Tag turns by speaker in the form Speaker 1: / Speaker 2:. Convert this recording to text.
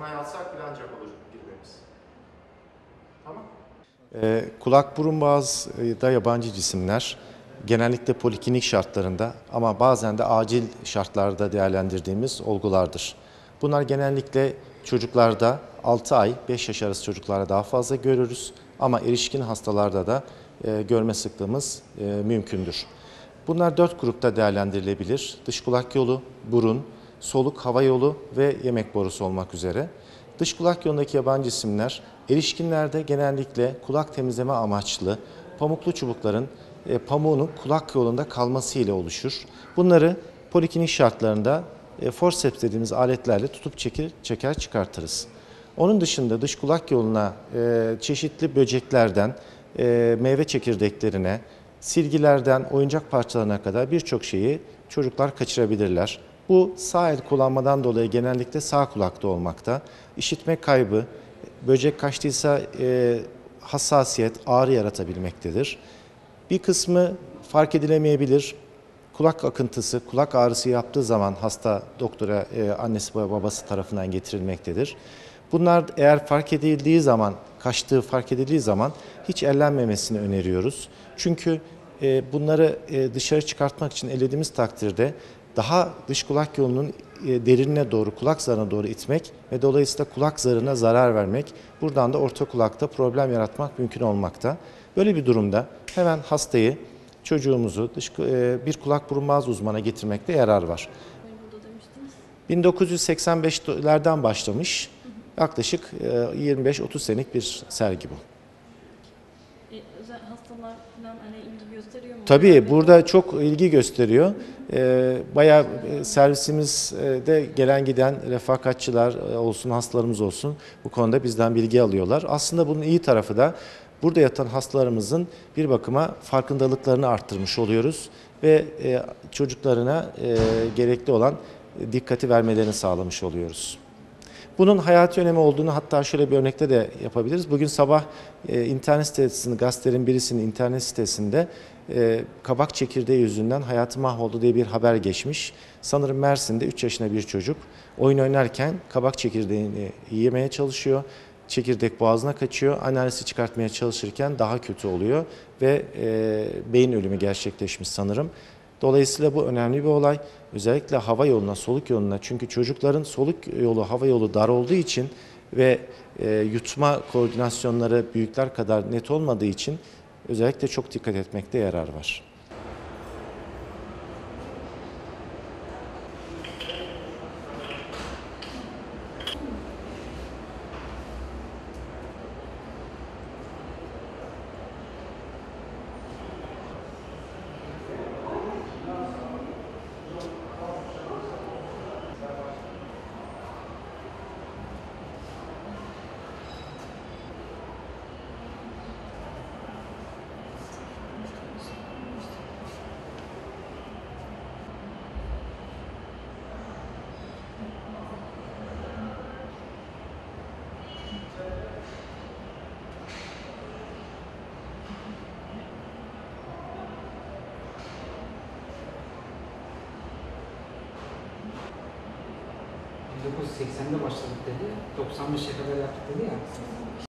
Speaker 1: onay alsak bile ancak olur girmemiz. Tamam.
Speaker 2: Ee, kulak burun boğazda yabancı cisimler genellikle poliklinik şartlarında ama bazen de acil şartlarda değerlendirdiğimiz olgulardır. Bunlar genellikle çocuklarda 6 ay 5 yaş arası çocuklarda daha fazla görürüz ama erişkin hastalarda da e, görme sıklığımız e, mümkündür. Bunlar dört grupta değerlendirilebilir. Dış kulak yolu, burun, soluk hava yolu ve yemek borusu olmak üzere. Dış kulak yolundaki yabancı cisimler erişkinlerde genellikle kulak temizleme amaçlı pamuklu çubukların e, pamuğunun kulak yolunda kalması ile oluşur. Bunları poliklinik şartlarında e, forceps dediğimiz aletlerle tutup çekir, çeker çıkartırız. Onun dışında dış kulak yoluna e, çeşitli böceklerden e, meyve çekirdeklerine, silgilerden oyuncak parçalarına kadar birçok şeyi çocuklar kaçırabilirler. Bu sağ el kullanmadan dolayı genellikle sağ kulakta olmakta. İşitme kaybı, böcek kaçtıysa e, hassasiyet, ağrı yaratabilmektedir. Bir kısmı fark edilemeyebilir. Kulak akıntısı, kulak ağrısı yaptığı zaman hasta doktora e, annesi ve babası tarafından getirilmektedir. Bunlar eğer fark edildiği zaman, kaçtığı fark edildiği zaman hiç ellenmemesini öneriyoruz. Çünkü e, bunları e, dışarı çıkartmak için ellediğimiz takdirde daha dış kulak yolunun e, derinine doğru, kulak zarına doğru itmek ve dolayısıyla kulak zarına zarar vermek, buradan da orta kulakta problem yaratmak mümkün olmakta. Böyle bir durumda hemen hastayı, çocuğumuzu dış, e, bir kulak burun boğaz uzmana getirmekte yarar var.
Speaker 3: Burada demiştiniz.
Speaker 2: 1985'lerden başlamış, yaklaşık e, 25-30 senelik bir sergi bu.
Speaker 3: E, özel hastalar falan hani ilgi gösteriyor mu?
Speaker 2: Tabii burada çok ilgi gösteriyor. Ee, bayağı e, servisimizde gelen giden refakatçılar e, olsun, hastalarımız olsun bu konuda bizden bilgi alıyorlar. Aslında bunun iyi tarafı da burada yatan hastalarımızın bir bakıma farkındalıklarını arttırmış oluyoruz ve e, çocuklarına e, gerekli olan dikkati vermelerini sağlamış oluyoruz. Bunun hayati önemi olduğunu hatta şöyle bir örnekte de yapabiliriz. Bugün sabah e, internet sitesinde, gazetelerin birisinin internet sitesinde e, kabak çekirdeği yüzünden hayatı mahvoldu diye bir haber geçmiş. Sanırım Mersin'de 3 yaşında bir çocuk oyun oynarken kabak çekirdeğini yemeye çalışıyor. Çekirdek boğazına kaçıyor. Annesi çıkartmaya çalışırken daha kötü oluyor ve e, beyin ölümü gerçekleşmiş sanırım. Dolayısıyla bu önemli bir olay. Özellikle hava yoluna, soluk yoluna çünkü çocukların soluk yolu, hava yolu dar olduğu için ve e, yutma koordinasyonları büyükler kadar net olmadığı için özellikle çok dikkat etmekte yarar var.
Speaker 4: ...1980'de başladık dedi, 95'e kadar yaptık dedi ya.